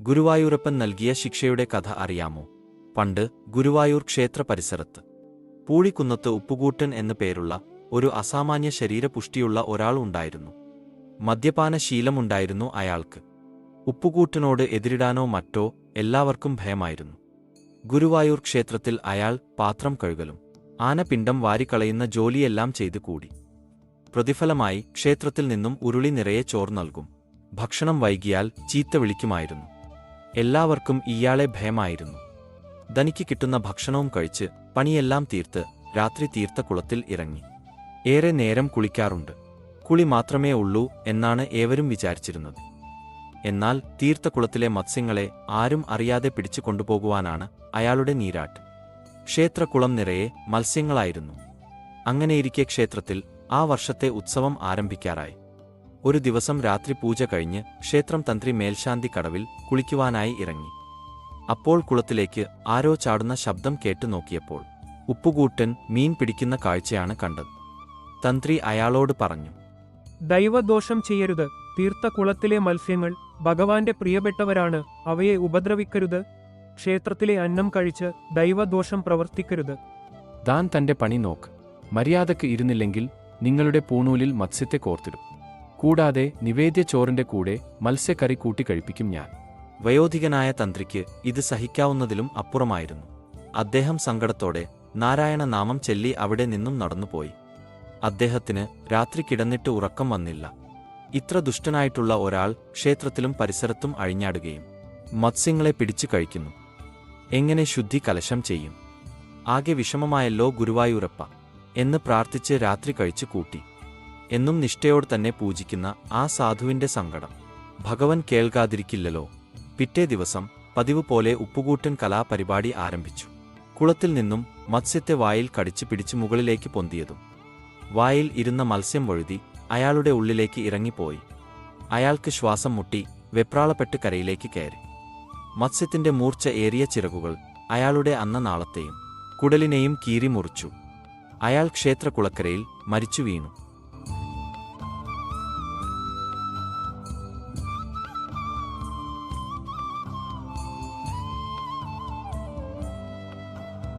ഗുരുവായൂരപ്പൻ നൽകിയ ശിക്ഷയുടെ കഥ അറിയാമോ? പണ്ട് ഗുരുവായൂർ ക്ഷേത്ര പരിസരത്ത്. പൂഴിക്കുന്നത്ത് ഉപ്പുകൂട്ടൻ എന്നു പേരുള്ള ഒരു അസാമാന്യ ശരീരപുഷ്ടിയുള്ള ഒരാൾ ഉണ്ടായിരുന്നു. മദ്യപാന ശീലമുണ്ടായിരുന്നു അയാൾക്ക്. ഉപ്പുകൂട്ടനോട് എതിരിടാനോ മറ്റോ എല്ലാവർക്കും ഭയമായിരുന്നു. ഗുരുവായൂർ ക്ഷേത്രത്തിൽ അയാൾ പാത്രം കഴുകലും ആനപിണ്ടം വാരിക്കളയുന്ന ജോലിയെല്ലാം ചെയ്തു കൂടി. പ്രതിഫലമായി ക്ഷേത്രത്തിൽ നിന്നും ഉരുളി നിറയെ ചോർ നൽകും. ഭക്ഷണം വൈകിയാൽ ചീത്ത വിളിക്കുമായിരുന്നു. എല്ലാവർക്കും ഇയാളെ ഭയമായിരുന്നു. തനിക്ക് കിട്ടുന്ന ഭക്ഷണവും കഴിച്ച് പണിയെല്ലാം തീർത്ത് രാത്രി തീർത്ത കുളത്തിൽ ഇറങ്ങി. ഏറെ നേരം കുളിക്കാറുണ്ട്. കുളി മാത്രമേ ഉള്ളൂ എന്നാണ് ഏവരും വിചാരിച്ചിരുന്നത്. എന്നാൽ തീർത്ത കുളത്തിലെ മത്സ്യങ്ങളെ ആരും അറിയാതെ പിടിച്ചു കൊണ്ടുപോകുവാനാണ് അയാളുടെ നീരാട്ട്. ക്ഷേത്രക്കുളം നിറയെ മത്സ്യങ്ങളായിരുന്നു. അങ്ങനെയിരിക്കെ ക്ഷേത്രത്തിൽ ആ വർഷത്തെ ഉത്സവം ആരംഭിക്കാറായി. ഒരു ദിവസം രാത്രി പൂജ കഴിഞ്ഞ് ക്ഷേത്രം തന്ത്രി മേൽശാന്തി കടവിൽ കുളിക്കുവാനായി ഇറങ്ങി. അപ്പോൾ കുളത്തിലേക്ക് ആരോ ചാടുന്ന ശബ്ദം കേട്ടു നോക്കിയപ്പോൾ ഉപ്പുകൂട്ടൻ മീൻ പിടിക്കുന്ന കാഴ്ചയാണ് കണ്ടത്. തന്ത്രി അയാളോട് പറഞ്ഞു ദൈവദോഷം ചെയ്യരുത്. തീർത്ത കുളത്തിലെ മത്സ്യങ്ങൾ ഭഗവാന്റെ പ്രിയപ്പെട്ടവരാണ്. അവയെ ഉപദ്രവിക്കരുത്. ക്ഷേത്രത്തിലെ അന്നം കഴിച്ച് ദൈവദോഷം പ്രവർത്തിക്കരുത്. താൻ തന്റെ പണി നോക്ക്. മര്യാദയ്ക്ക് ഇരുന്നില്ലെങ്കിൽ നിങ്ങളുടെ പൂണൂലിൽ മത്സ്യത്തെ കോർത്തിടും. കൂടാതെ നിവേദ്യ ചോറിന്റെ കൂടെ മത്സ്യക്കറി കൂട്ടിക്കഴിപ്പിക്കും ഞാൻ. വയോധികനായ തന്ത്രിക്ക് ഇത് സഹിക്കാവുന്നതിലും അപ്പുറമായിരുന്നു. അദ്ദേഹം സങ്കടത്തോടെ നാരായണ നാമം ചെല്ലി അവിടെ നിന്നും നടന്നുപോയി. അദ്ദേഹത്തിന് രാത്രി കിടന്നിട്ട് ഉറക്കം വന്നില്ല. ഇത്ര ദുഷ്ടനായിട്ടുള്ള ഒരാൾ ക്ഷേത്രത്തിലും പരിസരത്തും അഴിഞ്ഞാടുകയും മത്സ്യങ്ങളെ പിടിച്ചു കഴിക്കുന്നു. എങ്ങനെ ശുദ്ധി കലശം ചെയ്യും? ആകെ വിഷമമായല്ലോ ഗുരുവായൂരപ്പ എന്ന് പ്രാർത്ഥിച്ച് രാത്രി കഴിച്ചു കൂട്ടി. എന്നും നിഷ്ഠയോട് തന്നെ പൂജിക്കുന്ന ആ സാധുവിന്റെ സങ്കടം. ഭഗവൻ കേൾക്കാതിരിക്കില്ലല്ലോ. പിറ്റേ ദിവസം പതിവ് പോലെ ഉപ്പുകൂട്ടൻ കലാപരിപാടി ആരംഭിച്ചു. കുളത്തിൽ നിന്നും മത്സ്യത്തെ വായിൽ കടിച്ചു പിടിച്ച് മുകളിലേക്ക് പൊന്തിയതും. വായിൽ ഇരുന്ന മത്സ്യം വഴുതി അയാളുടെ ഉള്ളിലേക്ക് ഇറങ്ങിപ്പോയി. അയാൾക്ക് ശ്വാസം മുട്ടി വെപ്രാളപ്പെട്ട് കരയിലേക്ക് കയറി. മത്സ്യത്തിന്റെ മൂർച്ച ഏറിയ ചിറകുകൾ അയാളുടെ അന്നനാളത്തെയും കുടലിനെയും കീറി മുറിച്ചു. അയാൾ ക്ഷേത്രക്കുളക്കരയിൽ മരിച്ചു വീണു.